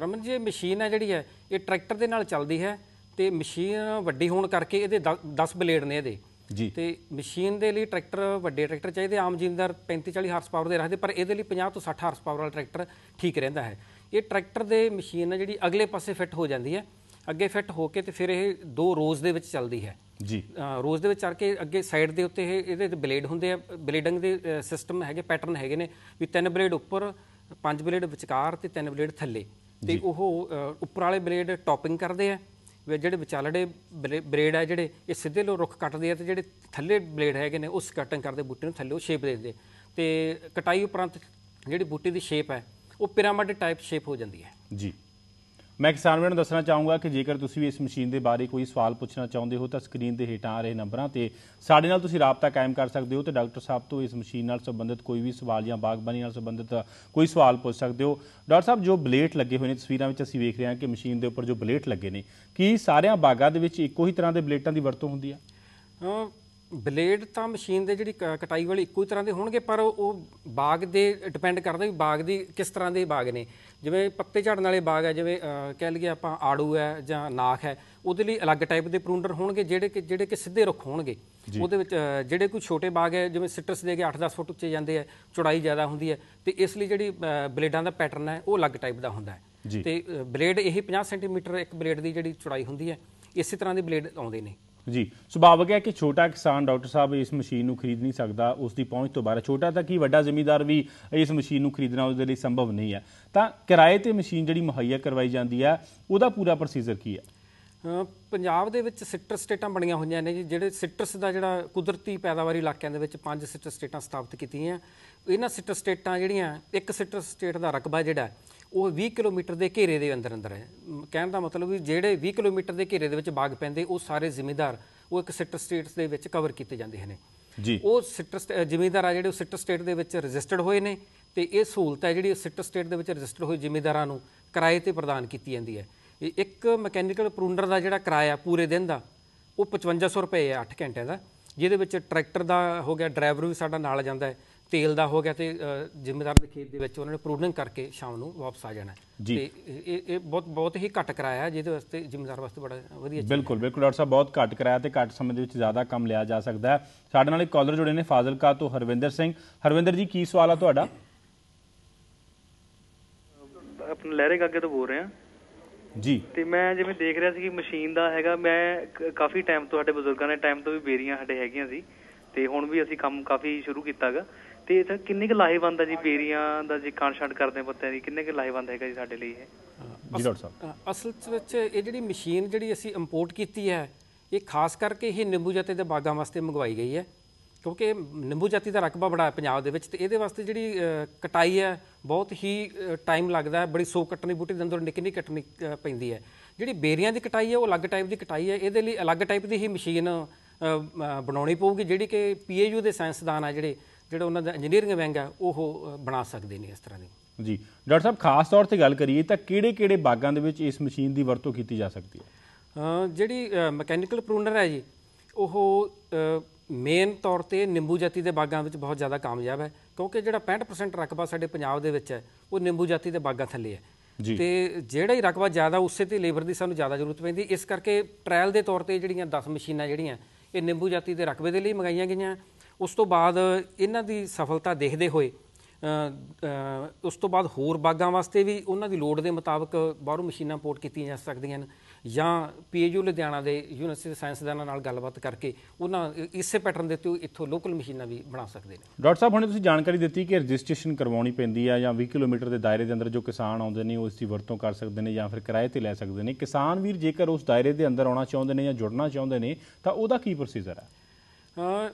ਰਮਨ ਜੀ ਇਹ ਮਸ਼ੀਨ ਹੈ ਜਿਹੜੀ ਹੈ ਇਹ ਟਰੈਕਟਰ ਦੇ ਨਾਲ ਚੱਲਦੀ ਹੈ ਤੇ ਮਸ਼ੀਨ ਵੱਡੀ ਹੋਣ ਕਰਕੇ ਇਹਦੇ 10 ਬਲੇਡ ਨੇ ਇਹਦੇ। ਜੀ। ਤੇ ਮਸ਼ੀਨ ਦੇ ਲਈ ਟਰੈਕਟਰ ਵੱਡੇ ਟਰੈਕਟਰ ਚਾਹੀਦੇ ਆਮ ਜ਼ਿਮੀਂਦਾਰ 35 40 ਹਾਰਸ ਪਾਵਰ ਦੇ ਰੱਖਦੇ ਪਰ ਇਹਦੇ ਲਈ 50 ਤੋਂ 60 ਹਾਰਸ ਪਾਵਰ ਵਾਲਾ ਟਰੈਕਟਰ ਠੀਕ ਰਹਿੰਦਾ ਹੈ। ਇਹ ਟਰੈਕਟਰ ਦੇ ਮਸ਼ੀਨ ਹੈ ਜਿਹੜੀ ਅਗਲੇ ਪਾਸੇ ਫਿੱਟ ਹੋ ਜਾਂਦੀ ਹੈ। ਅੱਗੇ ਫਿੱਟ ਹੋ ਕੇ ਤੇ ਫਿਰ ਇਹ ਦੋ ਰੋਜ਼ ਦੇ ਵਿੱਚ ਚੱਲਦੀ ਹੈ। ਜੀ। ਰੋਜ਼ ਦੇ ਵਿੱਚ ਚੜ ਕੇ ਅੱਗੇ ਸਾਈਡ ਦੇ ਉੱਤੇ ਇਹ ਇਹਦੇ ਤੇ ਬਲੇਡ ਹੁੰਦੇ ਆ। ਬਲੇਡਿੰਗ ਦੇ ਸਿਸਟਮ ਹੈਗੇ ਪੈਟਰਨ ਹੈਗੇ ਨੇ ਵੀ ਤਿੰਨ ਬਲੇਡ ਉੱਪਰ ਪੰਜ ਬਲੇਡ ਵਿਚਕਾਰ ਤੇ ਤਿੰਨ ਬਲੇਡ ਥੱਲੇ। ਤੇ ਉਹ ਉੱਪਰ ਵਾਲੇ ਬਲੇਡ ਟੌਪਿੰਗ ਕਰਦੇ ਆ ਵੀ ਜਿਹੜੇ ਵਿਚਾਲੜੇ ਬਲੇਡ ਆ ਜਿਹੜੇ ਇਹ ਸਿੱਧੇ ਲੋ ਰੁੱਖ ਕੱਟਦੇ ਆ ਤੇ ਜਿਹੜੇ ਥੱਲੇ ਬਲੇਡ ਹੈਗੇ ਨੇ ਉਸ ਕਟਿੰਗ ਕਰਦੇ ਬੂਟੇ ਨੂੰ ਥੱਲੇ ਉਹ ਸ਼ੇਪ ਦੇ ਦਿੰਦੇ ਤੇ ਕਟਾਈ ਉਪਰੰਤ ਜਿਹੜੀ ਬੂਟੇ ਦੀ ਸ਼ੇਪ ਹੈ ਉਹ ਪਿਰਾਮਿਡ ਟਾਈਪ ਸ਼ੇਪ ਹੋ ਜਾਂਦੀ ਹੈ। ਜੀ। ਮੈਂ ਕਿਸਾਨ ਵੀਰਾਂ ਨੂੰ ਦੱਸਣਾ ਚਾਹੂੰਗਾ ਕਿ ਜੇਕਰ ਤੁਸੀਂ ਵੀ ਇਸ ਮਸ਼ੀਨ ਦੇ ਬਾਰੇ ਕੋਈ ਸਵਾਲ ਪੁੱਛਣਾ ਚਾਹੁੰਦੇ ਹੋ ਤਾਂ ਸਕਰੀਨ ਦੇ ਹੇਠਾਂ ਆ ਰਹੇ ਨੰਬਰਾਂ ਤੇ ਸਾਡੇ ਨਾਲ ਤੁਸੀਂ ਰਾਬਤਾ ਕਾਇਮ ਕਰ ਸਕਦੇ ਹੋ ਤੇ ਡਾਕਟਰ ਸਾਹਿਬ ਤੋਂ ਇਸ ਮਸ਼ੀਨ ਨਾਲ ਸੰਬੰਧਿਤ ਕੋਈ ਵੀ ਸਵਾਲ ਜਾਂ ਬਾਗਬਾਨੀ ਨਾਲ ਸੰਬੰਧਿਤ ਕੋਈ ਸਵਾਲ ਪੁੱਛ ਸਕਦੇ ਹੋ। ਡਾਕਟਰ ਸਾਹਿਬ, ਜੋ ਬਲੇਟ ਲੱਗੇ ਹੋਏ ਨੇ, ਤਸਵੀਰਾਂ ਵਿੱਚ ਅਸੀਂ ਵੇਖ ਰਹੇ ਹਾਂ ਕਿ ਮਸ਼ੀਨ ਦੇ ਉੱਪਰ ਜੋ ਬਲੇਟ ਲੱਗੇ ਨੇ, ਕੀ ਸਾਰਿਆਂ ਬਾਗਾਂ ਦੇ ਵਿੱਚ ਇੱਕੋ ਹੀ ਤਰ੍ਹਾਂ ਦੇ ਬਲੇਟਾਂ ਦੀ ਵਰਤੋਂ ਹੁੰਦੀ ਹੈ ਬਲੇਡ ਤਾਂ ਮਸ਼ੀਨ ਦੇ ਜਿਹੜੀ ਕ- ਕਟਾਈ ਵਾਲੀ ਇੱਕੋ ਹੀ ਤਰ੍ਹਾਂ ਦੇ ਹੋਣਗੇ ਪਰ ਉਹ ਬਾਗ ਦੇ ਡਿਪੈਂਡ ਕਰਦਾ ਵੀ ਬਾਗ ਦੀ ਕਿਸ ਤਰ੍ਹਾਂ ਦੇ ਬਾਗ ਨੇ। ਜਿਵੇਂ ਪੱਤੇ ਝਾੜਨ ਵਾਲੇ ਬਾਗ ਹੈ ਜਿਵੇਂ ਕਹਿ ਲਈਏ ਆਪਾਂ ਆੜੂ ਹੈ ਜਾਂ ਨਾਖ ਹੈ ਉਹਦੇ ਲਈ ਅਲੱਗ ਟਾਈਪ ਦੇ ਪ੍ਰੂਨਰ ਹੋਣਗੇ ਜਿਹੜੇ ਕਿ ਜਿਹੜੇ ਕਿ ਸਿੱਧੇ ਰੁੱਖ ਹੋਣਗੇ। ਉਹਦੇ ਵਿੱਚ ਜਿਹੜੇ ਕੋਈ ਛੋਟੇ ਬਾਗ ਹੈ ਜਿਵੇਂ ਸਿਟਰਸ ਦੇ ਕੇ 8-10 ਫੁੱਟ ਉੱਚੇ ਜਾਂਦੇ ਆ ਚੌੜਾਈ ਜ਼ਿਆਦਾ ਹੁੰਦੀ ਹੈ ਤੇ ਇਸ ਲਈ ਜਿਹੜੀ ਬਲੇਡਾਂ ਦਾ ਪੈਟਰਨ ਹੈ ਉਹ ਅਲੱਗ ਟਾਈਪ ਦਾ ਹੁੰਦਾ ਹੈ। ਤੇ ਬਲੇਡ ਇਹੀ 50 ਸੈਂਟੀਮੀਟਰ ਇੱਕ ਬਲੇਡ ਦੀ ਜਿਹੜੀ ਚੌੜਾਈ ਹੁੰਦੀ ਹੈ ਇਸੇ ਤਰ੍ਹਾਂ ਦੇ ਬਲੇਡ ਆਉਂਦੇ ਨੇ। ਜੀ ਸੁਭਾਵਿਕ ਹੈ ਕਿ ਛੋਟਾ ਕਿਸਾਨ ਡਾਕਟਰ ਸਾਹਿਬ ਇਸ ਮਸ਼ੀਨ ਨੂੰ ਖਰੀਦ ਨਹੀਂ ਸਕਦਾ ਉਸ ਦੀ ਪਹੁੰਚ ਤੋਂ ਬਾਹਰ ਛੋਟਾ ਤਾਂ ਕੀ ਵੱਡਾ ਜ਼ਿਮੀਦਾਰ ਵੀ ਇਸ ਮਸ਼ੀਨ ਨੂੰ ਖਰੀਦਣਾ ਉਹਦੇ ਲਈ ਸੰਭਵ ਨਹੀਂ ਹੈ। ਤਾਂ ਕਿਰਾਏ ਤੇ ਮਸ਼ੀਨ ਜਿਹੜੀ ਮੁਹੱਈਆ ਕਰਵਾਈ ਜਾਂਦੀ ਹੈ, ਉਹਦਾ ਪੂਰਾ ਪ੍ਰੋਸੀਜਰ ਕੀ ਹੈ? ਪੰਜਾਬ ਦੇ ਵਿੱਚ ਸਿਟਰਸ ਸਟੇਟਾਂ ਬਣੀਆਂ ਹੋਈਆਂ ਨੇ ਜੀ, ਜਿਹੜੇ ਸਿਟਰਸ ਦਾ ਜਿਹੜਾ ਕੁਦਰਤੀ ਪੈਦਾਵਾਰੀ ਇਲਾਕਿਆਂ ਦੇ ਵਿੱਚ ਪੰਜ ਸਿਟਰਸ ਸਟੇਟਾਂ ਸਥਾਪਿਤ ਕੀਤੀਆਂ। ਇਹਨਾਂ ਸਿਟਰਸ ਸਟੇਟਾਂ ਜਿਹੜੀਆਂ, ਇੱਕ ਸਿਟਰਸ ਸਟੇਟ ਦਾ ਰਕਬਾ ਜਿਹੜਾ ਉਹ 20 ਕਿਲੋਮੀਟਰ ਦੇ ਘੇਰੇ ਦੇ ਅੰਦਰ ਅੰਦਰ ਹੈ। ਕਹਿਣ ਦਾ ਮਤਲਬ ਵੀ ਜਿਹੜੇ 20 ਕਿਲੋਮੀਟਰ ਦੇ ਘੇਰੇ ਦੇ ਵਿੱਚ ਬਾਗ ਪੈਂਦੇ ਉਹ ਸਾਰੇ ਜ਼ਿਮੀਂਦਾਰ ਉਹ ਇੱਕ ਸਿਟਰ ਸਟੇਟਸ ਦੇ ਵਿੱਚ ਕਵਰ ਕੀਤੇ ਜਾਂਦੇ ਹਨ। ਜੀ। ਉਹ ਸਿਟਰ ਜ਼ਿਮੀਂਦਾਰ ਆ ਜਿਹੜੇ ਉਹ ਸਿਟਰ ਸਟੇਟ ਦੇ ਵਿੱਚ ਰਜਿਸਟਰਡ ਹੋਏ ਨੇ ਤੇ ਇਹ ਸਹੂਲਤ ਹੈ ਜਿਹੜੀ ਸਿਟਰ ਸਟੇਟ ਦੇ ਵਿੱਚ ਰਜਿਸਟਰਡ ਹੋਏ ਜ਼ਿਮੀਂਦਾਰਾਂ ਨੂੰ ਕਿਰਾਏ ਤੇ ਪ੍ਰਦਾਨ ਕੀਤੀ ਜਾਂਦੀ ਹੈ। ਇੱਕ ਮਕੈਨੀਕਲ ਪ੍ਰੂਨਰ ਦਾ ਜਿਹੜਾ ਕਿਰਾਇਆ ਪੂਰੇ ਦਿਨ ਦਾ ਉਹ 5500 ਰੁਪਏ ਹੈ 8 ਘੰਟਿਆਂ ਦਾ ਜਿਹਦੇ ਵਿੱਚ ਟਰੈਕਟਰ ਦਾ ਹੋ ਗਿਆ ਡਰਾਈਵਰ ਵੀ ਸਾਡਾ ਨਾਲ ਜਾਂਦਾ ਹੈ। ਤੇਲ ਦਾ ਹੋ ਗਿਆ ਤੇ ਜ਼ਿਮੀਂਦਾਰ ਦੇ ਖੇਤ ਦੇ ਵਿੱਚ ਉਹਨਾਂ ਨੇ ਪ੍ਰੂਨਿੰਗ ਕਰਕੇ ਸ਼ਾਮ ਨੂੰ ਵਾਪਸ ਆ ਜਾਣਾ। ਤੇ ਇਹ ਇਹ- ਬਹੁਤ ਬਹੁਤ ਹੀ ਘੱਟ ਕਿਰਾਇਆ ਜਿਹਦੇ ਵਾਸਤੇ ਜ਼ਿਮੀਂਦਾਰ ਵਾਸਤੇ ਬੜਾ ਵਧੀਆ। ਬਿਲਕੁਲ ਬਿਲਕੁਲ ਡਾਕਟਰ ਸਾਹਿਬ ਬਹੁਤ ਘੱਟ ਕਿਰਾਇਆ ਤੇ ਘੱਟ ਸਮੇਂ ਦੇ ਵਿੱਚ ਜ਼ਿਆਦਾ ਕੰਮ ਲਿਆ ਜਾ ਸਕਦਾ ਹੈ। ਸਾਡੇ ਨਾਲ ਇੱਕ ਕਾਲਰ ਜੁੜੇ ਨੇ ਫਾਜ਼ਿਲਕਾ ਤੋਂ ਹਰਵਿੰਦਰ ਸਿੰਘ। ਹਰਵਿੰਦਰ ਜੀ ਕੀ ਸਵਾਲ ਆ ਤੁਹਾਡਾ? ਆਪਣਾ ਲਹਿਰੇ ਕਾਗੇ ਤੋਂ ਬੋਲ ਰਹੇ ਆ ਜੀ। ਤੇ ਮੈਂ ਜਿਵੇਂ ਦੇਖ ਰਿਹਾ ਸੀ ਕਿ ਮਸ਼ੀਨ ਦਾ ਹੈਗਾ ਮੈਂ ਕਾਫੀ ਟਾਈਮ ਤੋਂ ਸਾਡੇ ਬਜ਼ੁਰਗਾਂ ਦੇ ਟਾਈਮ ਤੋਂ ਵੀ ਬੇਰੀਆਂ ਸਾਡੇ ਹੈਗੀਆਂ ਸੀ। ਤੇ ਹੁਣ ਵੀ ਅਸੀਂ ਕੰਮ ਕਾਫੀ ਸ਼ੁਰੂ ਕੀਤਾਗਾ ਤੇ ਇਹ ਤਾਂ ਕਿੰਨੇ ਕੁ ਲਾਹੇਵੰਦ ਆ ਜੀ ਬੇਰੀਆਂ ਦਾ ਜੇ ਕਾਣ ਛੱਡ ਕਰਦੇ ਆ ਪੱਤਿਆਂ ਦੀ? ਕਿੰਨੇ ਕੁ ਲਾਹੇਵੰਦ ਹੈਗਾ ਜੀ ਸਾਡੇ ਲਈ ਇਹ? ਜੀ ਡਾਕਟਰ ਸਾਹਿਬ। ਅਸਲ ਵਿੱਚ ਇਹ ਜਿਹੜੀ ਮਸ਼ੀਨ ਜਿਹੜੀ ਅਸੀਂ ਇੰਪੋਰਟ ਕੀਤੀ ਹੈ ਇਹ ਖਾਸ ਕਰਕੇ ਇਹ ਨਿੰਬੂ ਜਾਤੀ ਦੇ ਬਾਗਾਂ ਵਾਸਤੇ ਮੰਗਵਾਈ ਗਈ ਹੈ। ਕਿਉਂਕਿ ਨਿੰਬੂ ਜਾਤੀ ਦਾ ਰਕਬਾ ਬੜਾ ਹੈ ਪੰਜਾਬ ਦੇ ਵਿੱਚ ਤੇ ਇਹਦੇ ਵਾਸਤੇ ਜਿਹੜੀ ਕਟਾਈ ਹੈ ਬਹੁਤ ਹੀ ਟਾਈਮ ਲੱਗਦਾ ਹੈ ਬੜੀ ਸੋ ਕੱਟਣੀ ਬੂਟੀ ਦੇ ਅੰਦਰ ਨਿੱਕੀ ਨਿੱਕੀ ਕੱਟਣੀ ਪੈਂਦੀ ਹੈ। ਜਿਹੜੀ ਬੇਰੀਆਂ ਦੀ ਕਟਾਈ ਹੈ ਉਹ ਅਲੱਗ ਟਾਈਪ ਦੀ ਕਟਾਈ ਹੈ। ਇਹਦੇ ਲਈ ਅਲੱਗ ਟਾਈਪ ਦੀ ਹੀ ਮਸ਼ੀਨ ਬਣਾਉਣੀ ਪਊਗੀ ਜਿਹੜੀ ਕਿ ਪੀਏਯੂ ਦੇ ਸਾਇੰਸਦਾਨ ਆ ਜਿਹੜੇ ਜਿਹੜਾ ਉਹਨਾਂ ਦਾ ਇੰਜੀਨੀਅਰਿੰਗ ਵਿੰਗ ਹੈ ਉਹ ਬਣਾ ਸਕਦੇ ਨੇ ਇਸ ਤਰ੍ਹਾਂ ਦੀ। ਜੀ। ਡਾਕਟਰ ਸਾਹਿਬ ਖਾਸ ਤੌਰ ਤੇ ਗੱਲ ਕਰੀਏ ਤਾਂ ਕਿਹੜੇ ਕਿਹੜੇ ਬਾਗਾਂ ਦੇ ਵਿੱਚ ਇਸ ਮਸ਼ੀਨ ਦੀ ਵਰਤੋਂ ਕੀਤੀ ਜਾ ਸਕਦੀ ਹੈ? ਜਿਹੜੀ ਮਕੈਨੀਕਲ ਪ੍ਰੂਨਰ ਹੈ ਜੀ ਉਹ ਮੇਨ ਤੌਰ ਤੇ ਨਿੰਬੂ ਜਾਤੀ ਦੇ ਬਾਗਾਂ ਵਿੱਚ ਬਹੁਤ ਜ਼ਿਆਦਾ ਕਾਮਯਾਬ ਹੈ ਕਿਉਂਕਿ ਜਿਹੜਾ 65% ਰਕਬਾ ਸਾਡੇ ਪੰਜਾਬ ਦੇ ਵਿੱਚ ਹੈ ਉਹ ਨਿੰਬੂ ਜਾਤੀ ਦੇ ਬਾਗਾਂ ਥੱਲੇ ਹੈ। ਤੇ ਜਿਹੜਾ ਹੀ ਰਕਬਾ ਜ਼ਿਆਦਾ ਉਸੇ ਤੇ ਲੇਬਰ ਦੀ ਸਾਨੂੰ ਜ਼ਿਆਦਾ ਜ਼ਰੂਰਤ ਪੈਂਦੀ। ਇਸ ਕਰਕੇ ਟ੍ਰਾਇਲ ਦੇ ਤੌਰ ਤੇ ਜਿਹੜੀਆਂ 10 ਮਸ਼ੀਨਾਂ ਜਿਹੜੀਆਂ ਇਹ ਨਿੰਬੂ ਜਾਤੀ ਦੇ ਰਕਬੇ ਦੇ ਲਈ ਮੰਗਾਈਆਂ ਗਈਆਂ। ਉਸ ਤੋਂ ਬਾਅਦ ਇਹਨਾਂ ਦੀ ਸਫਲਤਾ ਦੇਖਦੇ ਹੋਏ ਉਸ ਤੋਂ ਬਾਅਦ ਹੋਰ ਬਾਗਾਂ ਵਾਸਤੇ ਵੀ ਉਹਨਾਂ ਦੀ ਲੋੜ ਦੇ ਮੁਤਾਬਕ ਬਾਹਰੋਂ ਮਸ਼ੀਨਾਂ ਪੋਰਟ ਕੀਤੀਆਂ ਜਾ ਸਕਦੀਆਂ ਨੇ ਜਾਂ ਪੀਏਯੂ ਲੁਧਿਆਣਾ ਦੇ ਯੂਨੀਵਰਸਿਟੀ ਦੇ ਸਾਇੰਸਦਾਨਾਂ ਨਾਲ ਗੱਲਬਾਤ ਕਰਕੇ ਉਹਨਾਂ ਇਸੇ ਪੈਟਰਨ ਦੇ ਉੱਤੇ ਇੱਥੋਂ ਲੋਕਲ ਮਸ਼ੀਨਾਂ ਵੀ ਬਣਾ ਸਕਦੇ ਨੇ। ਡਾਕਟਰ ਸਾਹਿਬ ਹੁਣੇ ਤੁਸੀਂ ਜਾਣਕਾਰੀ ਦਿੱਤੀ ਕਿ ਰਜਿਸਟ੍ਰੇਸ਼ਨ ਕਰਵਾਉਣੀ ਪੈਂਦੀ ਹੈ ਜਾਂ 20 ਕਿਲੋਮੀਟਰ ਦੇ ਦਾਇਰੇ ਦੇ ਅੰਦਰ ਜੋ ਕਿਸਾਨ ਆਉਂਦੇ ਨੇ ਉਹ ਇਸ ਦੀ ਵਰਤੋਂ ਕਰ ਸਕਦੇ ਨੇ ਜਾਂ ਫਿਰ ਕਿਰਾਏ ਤੇ ਲੈ ਸਕਦੇ ਨੇ। ਕਿਸਾਨ ਵੀਰ ਜੇਕਰ ਉਸ ਦਾਇਰੇ ਦੇ ਅੰਦਰ ਆਉਣਾ ਚਾਹੁੰਦੇ ਨੇ ਜਾਂ ਜੁੜਨਾ ਚਾਹੁੰਦੇ ਨੇ ਤਾਂ ਉਹਦਾ ਕੀ ਪ੍ਰੋਸੀਜਰ ਹੈ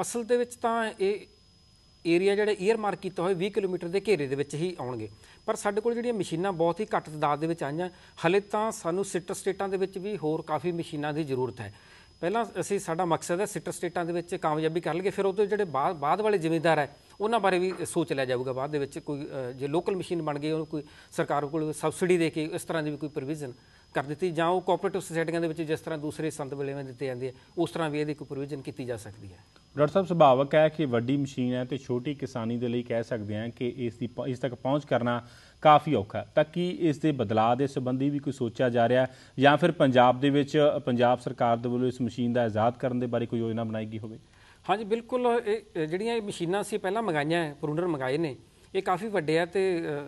ਅਸਲ ਦੇ ਵਿੱਚ ਤਾਂ ਇਹ ਏਰੀਆ ਜਿਹੜੇ ਈਅਰ ਮਾਰਕ ਕੀਤਾ ਹੋਇਆ 20 ਕਿਲੋਮੀਟਰ ਦੇ ਘੇਰੇ ਦੇ ਵਿੱਚ ਹੀ ਆਉਣਗੇ। ਪਰ ਸਾਡੇ ਕੋਲ ਜਿਹੜੀਆਂ ਮਸ਼ੀਨਾਂ ਬਹੁਤ ਹੀ ਘੱਟ ਤਦਾਦ ਦੇ ਵਿੱਚ ਆਈਆਂ, ਹਲੇ ਤਾਂ ਸਾਨੂੰ ਸਿਟਰ ਸਟੇਟਾਂ ਦੇ ਵਿੱਚ ਵੀ ਹੋਰ ਕਾਫੀ ਮਸ਼ੀਨਾਂ ਦੀ ਜ਼ਰੂਰਤ ਹੈ। ਪਹਿਲਾਂ ਅਸੀਂ ਸਾਡਾ ਮਕਸਦ ਹੈ ਸਿਟਰ ਸਟੇਟਾਂ ਦੇ ਵਿੱਚ ਕਾਮਯਾਬੀ ਕਰ ਲਈਏ, ਫਿਰ ਉਹਦੇ ਜਿਹੜੇ ਬਾਅਦ ਬਾਅਦ ਵਾਲੇ ਜ਼ਿਮੀਂਦਾਰ ਹੈ, ਉਹਨਾਂ ਬਾਰੇ ਵੀ ਸੋਚ ਲਿਆ ਜਾਊਗਾ ਬਾਅਦ ਦੇ ਵਿੱਚ ਕੋਈ ਜੇ ਲੋਕਲ ਮਸ਼ੀਨ ਬਣ ਗਈ ਉਹਨੂੰ ਕੋਈ ਸਰਕਾਰ ਕੋਲ ਸਬਸਿਡੀ ਦੇ ਕੇ ਇਸ ਤਰ੍ਹਾਂ ਦੀ ਵੀ ਕੋਈ ਪ੍ਰੋਵੀਜ਼ਨ ਕਰ ਦਿੱਤੀ, ਜਾਂ ਉਹ ਕੋਆਪਰੇਟਿਵ ਸੁਸਾਇਟੀਆਂ ਦੇ ਵਿੱਚ ਜਿਸ ਤਰ੍ਹਾਂ ਦੂਸਰੇ ਸੰਤ ਵੇਲੇ ਦਿੱਤੇ ਜਾਂਦੇ ਆ, ਉਸ ਤਰ੍ਹਾਂ ਵੀ ਇਹਦੀ ਕੋਈ ਪ੍ਰੋਵੀਜ਼ਨ ਕੀਤੀ ਜਾ ਸਕਦੀ ਹੈ। ਡਾਕਟਰ ਸਾਹਿਬ, ਸੁਭਾਵਕ ਹੈ ਕਿ ਵੱਡੀ ਮਸ਼ੀਨ ਹੈ ਤੇ ਛੋਟੀ ਕਿਸਾਨੀ ਦੇ ਲਈ ਕਹਿ ਸਕਦੇ ਹਾਂ ਕਿ ਇਸ ਦੀ ਪ- ਇਸ ਤੱਕ ਪਹੁੰਚ ਕਰਨਾ ਕਾਫੀ ਔਖਾ ਤਾਂ ਕੀ ਇਸ ਦੇ ਬਦਲਾਅ ਦੇ ਸੰਬੰਧੀ ਵੀ ਕੋਈ ਸੋਚਿਆ ਜਾ ਰਿਹਾ ਜਾਂ ਫਿਰ ਪੰਜਾਬ ਦੇ ਵਿੱਚ ਪੰਜਾਬ ਸਰਕਾਰ ਦੇ ਵੱਲੋਂ ਇਸ ਮਸ਼ੀਨ ਦਾ ਆਜ਼ਾਦ ਕਰਨ ਦੇ ਬਾਰੇ ਕੋਈ ਯੋਜਨਾ ਬਣਾਈ ਗਈ ਹੋਵੇ? ਹਾਂਜੀ, ਬਿਲਕੁਲ ਇਹ ਜਿਹੜੀਆਂ ਇਹ ਮਸ਼ੀਨਾਂ ਅਸੀਂ ਪਹਿਲਾਂ ਮੰਗਾਈਆਂ ਹੈ ਪ੍ਰੂਨਰ ਮੰਗਾਏ ਨੇ, ਇਹ ਕਾਫੀ ਵੱਡੇ ਆ ਤੇ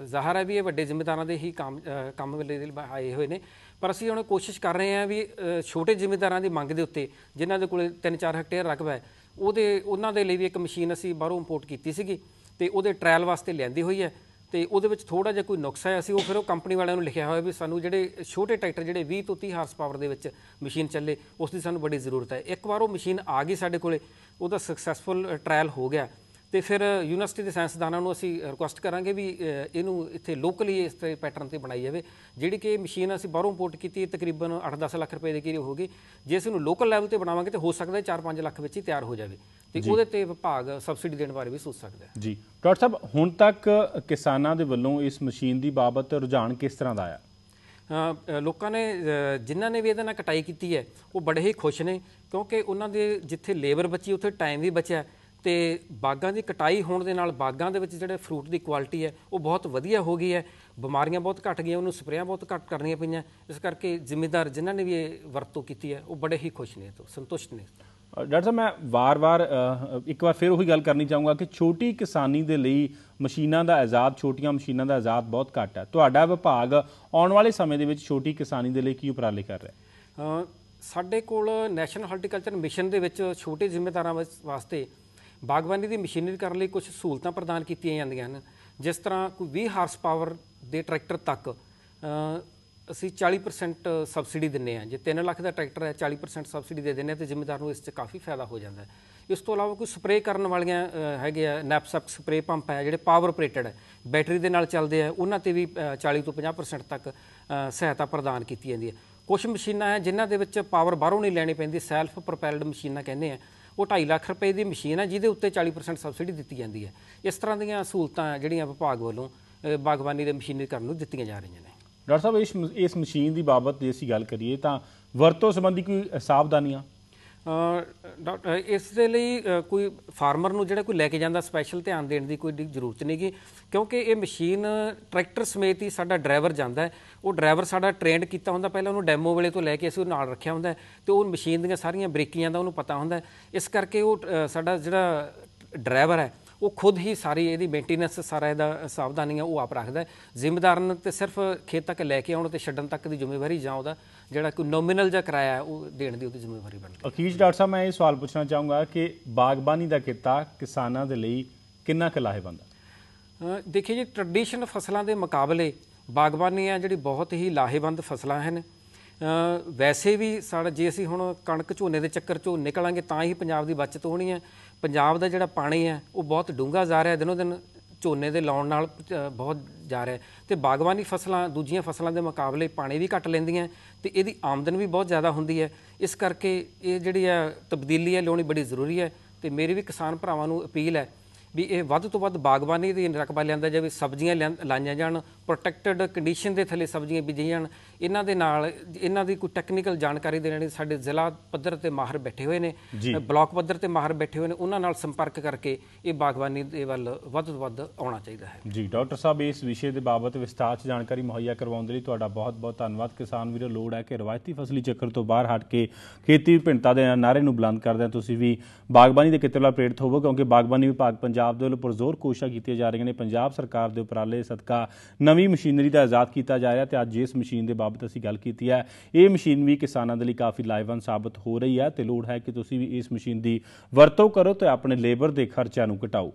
ਜ਼ਾਹਰ ਹੈ ਵੀ ਇਹ ਵੱਡੇ ਜ਼ਿੰਮੇਦਾਰਾਂ ਦੇ ਹੀ ਕੰਮ ਕੰਮ ਵੇਲੇ ਆਏ ਹੋਏ ਨੇ। ਪਰ ਅਸੀਂ ਹੁਣ ਕੋਸ਼ਿਸ਼ ਕਰ ਰਹੇ ਹਾਂ ਵੀ ਛੋਟੇ ਜ਼ਿੰਮੇਦਾਰਾਂ ਦੀ ਮੰਗ ਦੇ ਉੱਤੇ, ਜਿਨ੍ਹਾਂ ਦੇ ਕੋਲ 3-4 ਹੈਕਟੇਅਰ ਰਕਬਾ ਹੈ ਉਹਦੇ, ਉਹਨਾਂ ਦੇ ਲਈ ਵੀ ਇੱਕ ਮਸ਼ੀਨ ਅਸੀਂ ਬਾਹਰੋਂ ਇੰਪੋਰਟ ਕੀਤੀ ਸੀਗੀ ਤੇ ਉਹਦੇ ਟ੍ਰਾਇਲ ਵਾਸਤੇ ਲਿਆਂਦੀ ਹੋਈ ਹੈ ਤੇ ਉਹਦੇ ਵਿੱਚ ਥੋੜਾ ਜਿਹਾ ਕੋਈ ਨੁਕਸ ਹੈ ਅਸੀਂ ਉਹ ਫਿਰ ਉਹ ਕੰਪਨੀ ਵਾਲਿਆਂ ਨੂੰ ਲਿਖਿਆ ਹੋਇਆ ਵੀ ਸਾਨੂੰ ਜਿਹੜੇ ਛੋਟੇ ਟਰੈਕਟਰ ਜਿਹੜੇ 20 ਤੋਂ 30 ਹਾਰਸ ਪਾਵਰ ਦੇ ਵਿੱਚ ਮਸ਼ੀਨ ਚੱਲੇ, ਉਸ ਦੀ ਸਾਨੂੰ ਬੜੀ ਜ਼ਰੂਰਤ ਹੈ। ਇੱਕ ਵਾਰ ਉਹ ਮਸ਼ੀਨ ਆ ਗਈ ਸਾਡੇ ਕੋਲੇ, ਉਹਦਾ ਸਕਸੈਸਫੁਲ ਟ੍ਰਾਇਲ ਹੋ ਗਿਆ। ਤੇ ਫਿਰ ਯੂਨੀਵਰਸਿਟੀ ਦੇ ਸਾਇੰਸਦਾਨਾਂ ਨੂੰ ਅਸੀਂ ਰਿਕੁਐਸਟ ਕਰਾਂਗੇ ਵੀ ਇਹਨੂੰ ਇੱਥੇ ਲੋਕਲੀ ਇਸ ਤੇ ਪੈਟਰਨ ਤੇ ਬਣਾਈ ਜਾਵੇ। ਜਿਹੜੀ ਕਿ ਮਸ਼ੀਨ ਅਸੀਂ ਬਾਹਰੋਂ ਇੰਪੋਰਟ ਕੀਤੀ ਹੈ, ਤਕਰੀਬਨ 8-10 ਲੱਖ ਰੁਪਏ ਦੇ ਕਰੀਬ ਹੋਗੀ ਜੇ ਅਸੀਂ ਇਹਨੂੰ ਲੋਕਲ ਲੈਵਲ ਤੇ ਬਣਾਵਾਂਗੇ ਤੇ ਹੋ ਸਕਦਾ ਹੈ 4-5 ਲੱਖ ਵਿੱਚ ਹੀ ਤਿਆਰ ਹੋ ਜਾਵੇ। ਤੇ ਉਹਦੇ ਤੇ ਵਿਭਾਗ ਸਬਸਿਡੀ ਦੇਣ ਬਾਰੇ ਵੀ ਸੋਚ ਸਕਦਾ ਹੈ ਜੀ। ਡਾਕਟਰ ਸਾਹਿਬ ਹੁਣ ਤੱਕ ਕਿਸਾਨਾਂ ਦੇ ਵੱਲੋਂ ਇਸ ਮਸ਼ੀਨ ਦੀ ਬਾਬਤ ਰੁਝਾਨ ਕਿਸ ਤਰ੍ਹਾਂ ਦਾ ਆਇਆ? ਲੋਕਾਂ ਨੇ ਜਿਨ੍ਹਾਂ ਨੇ ਵੀ ਇਹਦੇ ਨਾਲ ਕਟਾਈ ਕੀਤੀ ਹੈ ਉਹ ਬੜੇ ਹੀ ਖੁਸ਼ ਨੇ ਕਿਉਂਕਿ ਉਹਨਾਂ ਦੇ ਜਿੱਥੇ ਲੇਬਰ ਬਚੀ ਉੱਥੇ ਟਾਈਮ ਵੀ ਬਚਿਆ। ਤੇ ਬਾਗਾਂ ਦੀ ਕਟਾਈ ਹੋਣ ਦੇ ਨਾਲ ਬਾਗਾਂ ਦੇ ਵਿੱਚ ਜਿਹੜੇ ਫਰੂਟ ਦੀ ਕੁਆਲਿਟੀ ਹੈ ਉਹ ਬਹੁਤ ਵਧੀਆ ਹੋ ਗਈ ਹੈ। ਬਿਮਾਰੀਆਂ ਬਹੁਤ ਘਟ ਗਈਆਂ ਉਹਨੂੰ ਸਪਰੇਆਂ ਬਹੁਤ ਘੱਟ ਕਰਨੀਆਂ ਪਈਆਂ। ਇਸ ਕਰਕੇ ਜ਼ਿੰਮੇਦਾਰ ਜਿਨ੍ਹਾਂ ਨੇ ਵੀ ਇਹ ਵਰਤੋਂ ਕੀਤੀ ਹੈ ਉਹ ਬੜੇ ਹੀ ਖੁਸ਼ ਨੇ ਤੋਂ ਸੰਤੁਸ਼ਟ ਨੇ। ਡਾਕਟਰ ਸਾਹਿਬ ਮੈਂ ਵਾਰ-ਵਾਰ ਇੱਕ ਵਾਰ ਫਿਰ ਉਹੀ ਗੱਲ ਕਰਨੀ ਚਾਹੂੰਗਾ ਕਿ ਛੋਟੀ ਕਿਸਾਨੀ ਦੇ ਲਈ ਮਸ਼ੀਨਾਂ ਦਾ ਆਜ਼ਾਦ ਛੋਟੀਆਂ ਮਸ਼ੀਨਾਂ ਦਾ ਆਜ਼ਾਦ ਬਹੁਤ ਘੱਟ ਹੈ। ਤੁਹਾਡਾ ਵਿਭਾਗ ਆਉਣ ਵਾਲੇ ਸਮੇਂ ਦੇ ਵਿੱਚ ਛੋਟੀ ਕਿਸਾਨੀ ਦੇ ਲਈ ਕੀ ਉਪਰਾਲੇ ਕਰ ਰਿਹਾ ਹੈ? ਸਾਡੇ ਕੋਲ ਨੈਸ਼ਨਲ ਹਾਰਟੀਕਲਚਰ ਮਿਸ਼ਨ ਦੇ ਵਿੱਚ ਛੋਟੇ ਜ਼ਿੰਮੇਦਾਰਾਂ ਵਾਸ- ਵਾਸਤੇ ਬਾਗਬਾਨੀ ਦੀ ਮਸ਼ੀਨਰੀ ਕਰਨ ਲਈ ਕੁਝ ਸਹੂਲਤਾਂ ਪ੍ਰਦਾਨ ਕੀਤੀਆਂ ਜਾਂਦੀਆਂ ਹਨ। ਜਿਸ ਤਰ੍ਹਾਂ ਕੋਈ 20 ਹਾਰਸ ਪਾਵਰ ਦੇ ਟਰੈਕਟਰ ਤੱਕ ਅਸੀਂ 40% ਸਬਸਿਡੀ ਦਿੰਨੇ ਆ ਜੇ 3 ਲੱਖ ਦਾ ਟਰੈਕਟਰ ਹੈ 40% ਸਬਸਿਡੀ ਦੇ ਦਿੰਨੇ ਆ ਤੇ ਜ਼ਿੰਮੇਦਾਰ ਨੂੰ ਇਸ 'ਚ ਕਾਫੀ ਫਾਇਦਾ ਹੋ ਜਾਂਦਾ ਹੈ। ਇਸ ਤੋਂ ਇਲਾਵਾ ਕੋਈ ਸਪਰੇਅ ਕਰਨ ਵਾਲੀਆਂ ਹੈਗੇ ਆ ਨੈਪਸਪ ਸਪਰੇਅ ਪੰਪ ਹੈ ਜਿਹੜੇ ਪਾਵਰ ਆਪਰੇਟਡ ਹੈ ਬੈਟਰੀ ਦੇ ਨਾਲ ਚੱਲਦੇ ਆ ਉਹਨਾਂ ਤੇ ਵੀ ਅ, 40 ਤੋਂ 50% ਤੱਕ ਸਹਾਇਤਾ ਪ੍ਰਦਾਨ ਕੀਤੀ ਜਾਂਦੀ ਹੈ। ਕੁਝ ਮਸ਼ੀਨਾਂ ਹੈ ਜਿਨ੍ਹਾਂ ਦੇ ਵਿੱਚ ਪਾਵਰ ਬਾਹਰੋਂ ਨਹੀਂ ਲੈਣੀ ਪੈਂਦੀ ਸੈਲਫ ਪ੍ਰੋਪੈਲਡ ਮਸ਼ੀਨਾਂ ਕਹਿੰਦੇ ਆ। ਉਹ 2.5 ਲੱਖ ਰੁਪਏ ਦੀ ਮਸ਼ੀਨ ਹੈ ਜਿਹਦੇ ਉੱਤੇ 40% ਸਬਸਿਡੀ ਦਿੱਤੀ ਜਾਂਦੀ ਹੈ। ਇਸ ਤਰ੍ਹਾਂ ਦੀਆਂ ਸਹੂਲਤਾਂ ਜਿਹੜੀਆਂ ਵਿਭਾਗ ਵੱਲੋਂ ਬਾਗਬਾਨੀ ਦੇ ਮਸ਼ੀਨਰੀਕਰਨ ਨੂੰ ਦਿੱਤੀਆਂ ਜਾ ਰਹੀਆਂ ਨੇ। ਡਾਕਟਰ ਸਾਹਿਬ ਇਸ ਇਸ ਮਸ਼ੀਨ ਦੀ ਬਾਬਤ ਜੇ ਅਸੀਂ ਗੱਲ ਕਰੀਏ ਤਾਂ ਵਰਤੋਂ ਸੰਬੰਧੀ ਕੋਈ ਸਾਵਧਾਨੀਆਂ ਡਾਕਟਰ ਇਸ ਦੇ ਲਈ ਕੋਈ ਫਾਰਮਰ ਨੂੰ ਜਿਹੜਾ ਕੋਈ ਲੈ ਕੇ ਜਾਂਦਾ ਸਪੈਸ਼ਲ ਧਿਆਨ ਦੇਣ ਦੀ ਕੋਈ ਜ਼ਰੂਰਤ ਨਹੀਂਗੀ ਕਿਉਂਕਿ ਇਹ ਮਸ਼ੀਨ ਟਰੈਕਟਰ ਸਮੇਤ ਹੀ ਸਾਡਾ ਡਰਾਈਵਰ ਜਾਂਦਾ ਹੈ। ਉਹ ਡਰਾਈਵਰ ਸਾਡਾ ਟ੍ਰੇਨਡ ਕੀਤਾ ਹੁੰਦਾ ਪਹਿਲਾਂ ਉਹਨੂੰ ਡੈਮੋ ਵੇਲੇ ਤੋਂ ਲੈ ਕੇ ਅਸੀਂ ਉਹ ਨਾਲ ਰੱਖਿਆ ਹੁੰਦਾ ਤੇ ਉਹ ਮਸ਼ੀਨ ਦੀਆਂ ਸਾਰੀਆਂ ਬਰੀਕੀਆਂ ਦਾ ਉਹਨੂੰ ਪਤਾ ਹੁੰਦਾ। ਇਸ ਕਰਕੇ ਉਹ ਸਾਡਾ ਜਿਹੜਾ ਡਰਾਈਵਰ ਹੈ ਉਹ ਖੁਦ ਹੀ ਸਾਰੀ ਇਹਦੀ ਮੇਨਟੇਨੈਂਸ ਸਾਰਾ ਇਹਦਾ ਸਾਵਧਾਨੀਆਂ ਉਹ ਆਪ ਰੱਖਦਾ ਹੈ। ਜ਼ਿੰਮੇਦਾਰ ਨੂੰ ਤੇ ਸਿਰਫ ਖੇਤ ਤੱਕ ਲੈ ਕੇ ਆਉਣ ਤੇ ਛੱਡਣ ਤੱਕ ਦੀ ਜ਼ਿੰਮੇਵਾਰੀ ਜਾਂ ਉਹਦਾ ਜਿਹੜਾ ਕੋਈ ਨੋਮੀਨਲ ਜਿਹਾ ਕਿਰਾਇਆ ਹੈ ਉਹ ਦੇਣ ਦੀ ਉਹਦੀ ਜ਼ਿੰਮੇਵਾਰੀ ਬਣਦੀ ਹੈ। ਅਖੀਰ 'ਚ ਡਾਕਟਰ ਸਾਹਿਬ ਮੈਂ ਇਹ ਸਵਾਲ ਪੁੱਛਣਾ ਚਾਹੂੰਗਾ ਕਿ ਬਾਗਬਾਨੀ ਦਾ ਕਿੱਤਾ ਕਿਸਾਨਾਂ ਦੇ ਲਈ ਕਿੰਨਾ ਕੁ ਲਾਹੇਵੰਦ ਹੈ? ਦੇਖਿਏ ਜੀ ਟ੍ਰੈਡੀਸ਼ਨ ਫਸਲਾਂ ਦੇ ਮੁਕਾਬਲੇ ਬਾਗਬਾਨੀ ਆ ਜਿਹੜੀ ਬਹੁਤ ਹੀ ਲਾਹੇਵੰਦ ਫਸਲਾਂ ਹਨ। ਵੈਸੇ ਵੀ ਸਾਡਾ ਜੇ ਅਸੀਂ ਹੁਣ ਕਣਕ ਝੋਨੇ ਦੇ ਚੱਕਰ ਚੋਂ ਨਿਕਲਾਂਗੇ ਤਾਂ ਹੀ ਪੰਜਾਬ ਦੀ ਬਚਤ ਹੋਣੀ ਹੈ ਪੰਜਾਬ ਦਾ ਜਿਹੜਾ ਪਾਣੀ ਹੈ ਉਹ ਬਹੁਤ ਡੂੰਘਾ ਜਾ ਰਿਹਾ ਦਿਨੋ ਦਿਨ ਝੋਨੇ ਦੇ ਲਾਉਣ ਨਾਲ ਬਹੁਤ ਜਾ ਰਿਹਾ। ਹੈ ਤੇ ਬਾਗਬਾਨੀ ਫਸਲਾਂ, ਦੂਜੀਆਂ ਫਸਲਾਂ ਦੇ ਮੁਕਾਬਲੇ ਪਾਣੀ ਵੀ ਘੱਟ ਲੈਂਦੀਆਂ, ਤੇ ਇਹਦੀ ਆਮਦਨ ਵੀ ਬਹੁਤ ਜ਼ਿਆਦਾ ਹੁੰਦੀ ਹੈ। ਇਸ ਕਰਕੇ ਇਹ ਜਿਹੜੀ ਹੈ ਤਬਦੀਲੀ ਹੈ ਲਿਆਉਣੀ ਬੜੀ ਜ਼ਰੂਰੀ ਹੈ। ਤੇ ਮੇਰੀ ਵੀ ਕਿਸਾਨ ਭਰਾਵਾਂ ਨੂੰ ਅਪੀਲ ਹੈ ਵੀ ਇਹ ਵੱਧ ਤੋਂ ਵੱਧ ਬਾਗਬਾਨੀ ਦੀ ਰਕਬਾ ਲਿਆਂਦਾ ਜਾਵੇ, ਸਬਜ਼ੀਆਂ ਲਿਆਂ- ਲਾਈਆਂ ਜਾਣ ਪ੍ਰੋਟੈਕਟਡ ਕੰਡੀਸ਼ਨ ਦੇ ਥੱਲੇ ਸਬਜ਼ੀਆਂ ਬੀਜੀਆਂ ਜਾਣ। ਇਹਨਾਂ ਦੇ ਨਾਲ ਇਹਨਾਂ ਦੀ ਕੋਈ ਟੈਕਨੀਕਲ ਜਾਣਕਾਰੀ ਦੇਣ ਲਈ ਸਾਡੇ ਜ਼ਿਲ੍ਹਾ ਪੱਧਰ ਤੇ ਮਾਹਰ ਬੈਠੇ ਹੋਏ ਨੇ ਬਲਾਕ ਪੱਧਰ ਤੇ ਮਾਹਰ ਬੈਠੇ ਹੋਏ ਨੇ ਉਹਨਾਂ ਨਾਲ ਸੰਪਰਕ ਕਰਕੇ ਇਹ ਬਾਗਬਾਨੀ ਦੇ ਵੱਲ ਵੱਧ ਤੋਂ ਵੱਧ ਆਉਣਾ ਚਾਹੀਦਾ ਹੈ। ਜੀ ਡਾਕਟਰ ਸਾਹਿਬ ਇਸ ਵਿਸ਼ੇ ਦੇ ਬਾਬਤ ਵਿਸਤਾਰ 'ਚ ਜਾਣਕਾਰੀ ਮੁਹੱਈਆ ਕਰਵਾਉਣ ਦੇ ਲਈ ਤੁਹਾਡਾ ਬਹੁਤ-ਬਹੁਤ ਧੰਨਵਾਦ। ਕਿਸਾਨ ਵੀਰੋ ਲੋੜ ਹੈ ਕਿ ਰਵਾਇਤੀ ਫਸਲੀ ਚੱਕਰ ਤੋਂ ਬਾਹਰ ਹਟ ਕੇ ਖੇਤੀ ਵਿਭਿੰਨਤਾ ਦੇ ਨਾਅਰੇ ਨੂੰ ਬੁਲੰਦ ਕਰਦਿਆਂ ਤੁਸੀਂ ਵੀ ਬਾਗਬਾਨੀ ਦੇ ਕਿੱਤੇ ਵੱਲ ਪ੍ਰੇਰਿਤ ਹੋਵੋ ਕਿਉਂਕਿ ਬਾਗਬਾਨੀ ਵਿਭਾਗ ਪੰਜਾਬ ਦੇ ਵੱਲੋਂ ਪੁਰਜ਼ੋਰ ਕੋਸ਼ਿਸ਼ਾਂ ਕੀਤੀਆਂ ਜਾ ਰਹੀਆਂ ਨੇ। ਪੰਜਾਬ ਸਰਕਾਰ ਦੇ ਉਪਰਾਲੇ ਸਦਕਾ ਨਵੀਂ ਮਸ਼ੀਨਰੀ ਦਾ ਆਜ਼ਾਦ ਕੀਤਾ ਜਾ ਰਿਹਾ ਤੇ ਅੱਜ ਇਸ ਮਸ਼ੀਨ ਦੇ ਬਾਬਤ ਅਸੀਂ ਗੱਲ ਕੀਤੀ ਹੈ। ਇਹ ਮਸ਼ੀਨ ਵੀ ਕਿਸਾਨਾਂ ਦੇ ਲਈ ਕਾਫੀ ਲਾਹੇਵੰਦ ਸਾਬਤ ਹੋ ਰਹੀ ਹੈ ਤੇ ਲੋੜ ਹੈ ਕਿ ਤੁਸੀਂ ਵੀ ਇਸ ਮਸ਼ੀਨ ਦੀ ਵਰਤੋਂ ਕਰੋ ਤੇ ਆਪਣੇ ਲੇਬਰ ਦੇ ਖਰਚਿਆਂ ਨੂੰ ਘਟਾਓ।